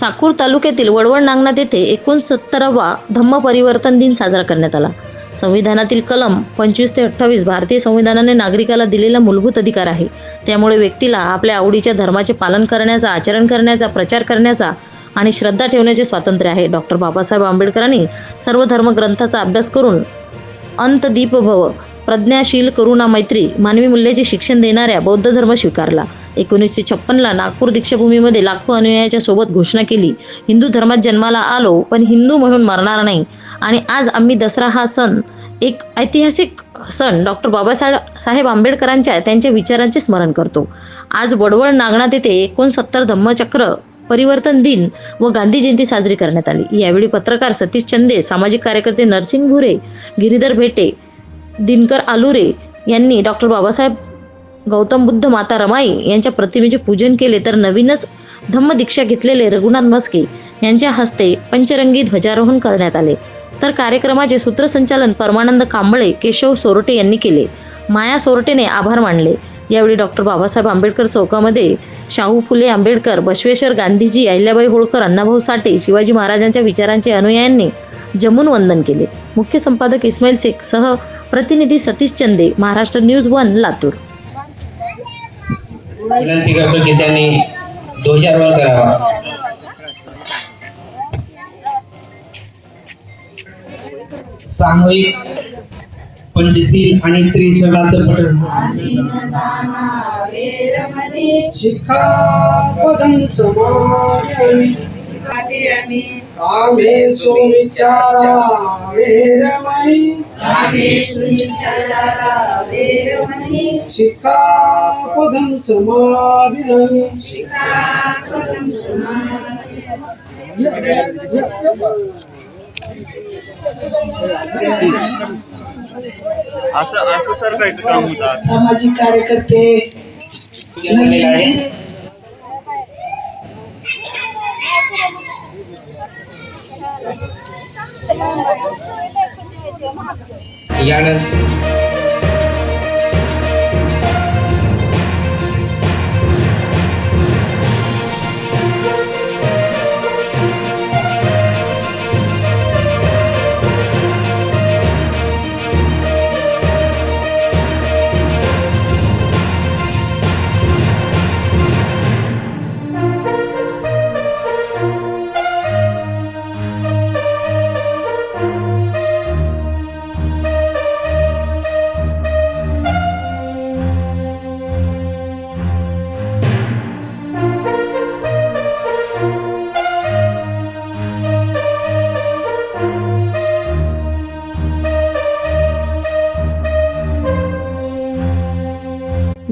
चाकूर तालुक्यातील वडवण नागनाथ येथे एकोणसत्तरावा धम्म परिवर्तन दिन साजरा करण्यात आला. संविधानातील कलम पंचवीस ते अठ्ठावीस भारतीय संविधानाने नागरिकाला दिलेला मूलभूत अधिकार आहे. त्यामुळे व्यक्तीला आपल्या आवडीच्या धर्माचे पालन करण्याचा आचरण करण्याचा प्रचार करण्याचा आणि श्रद्धा ठेवण्याचे स्वातंत्र्य आहे. डॉक्टर बाबासाहेब आंबेडकरांनी सर्व धर्मग्रंथाचा अभ्यास करून अंतदीपभव प्रज्ञाशील करुणा मैत्री मानवी मूल्याचे शिक्षण देणाऱ्या बौद्ध धर्म स्वीकारला. एकोणीसशे छप्पनला नागपूर दीक्षाभूमीमध्ये लाखो अनुयायाच्या सोबत घोषणा केली. हिंदू धर्मात जन्माला आलो पण हिंदू म्हणून मरणार नाही. आणि आज आम्ही दसरा हा सण एक ऐतिहासिक सण डॉक्टर बाबासाहेब साहेब आंबेडकरांच्या त्यांच्या विचारांचे स्मरण करतो. आज वडवळ नागनाथ येथे एकोणसत्तर धम्मचक्र परिवर्तन दिन व गांधी जयंती साजरी करण्यात आली. यावेळी पत्रकार सतीश चंदे सामाजिक कार्यकर्ते नरसिंग भुरे गिरीधर भेटे दिनकर आलुरे यांनी डॉक्टर बाबासाहेब गौतम बुद्ध माता रमाई यांच्या प्रतिमेचे पूजन केले तर नवीनच धम्मदीक्षा घेतलेले रघुनाथ मस्के यांच्या हस्ते पंचरंगी ध्वजारोहण करण्यात आले. तर कार्यक्रमाचे सूत्रसंचालन परमानंद कांबळे केशव सोरटे यांनी केले. माया सोरटेने आभार मानले. यावेळी डॉक्टर बाबासाहेब आंबेडकर चौकामध्ये शाहू फुले आंबेडकर बसवेश्वर गांधीजी अहिल्याबाई होळकर अण्णाभाऊ साठे शिवाजी महाराजांच्या विचारांचे अनुयायांनी जमून वंदन केले. मुख्य संपादक इस्माईल शेख सह प्रतिनिधी सतीश चंदे महाराष्ट्र न्यूज वन लातूर. विनंती करतो की त्यांनी ध्वजारोहण करावा. सामूहिक पंचशील आणि त्रिशलाचं पठण. शिखा शिखापदं समादयामि कामेषु विचारा वेरमणि. शिखापदं असं असं काम होतं? आज. सामाजिक कार्यकर्ते. पूजन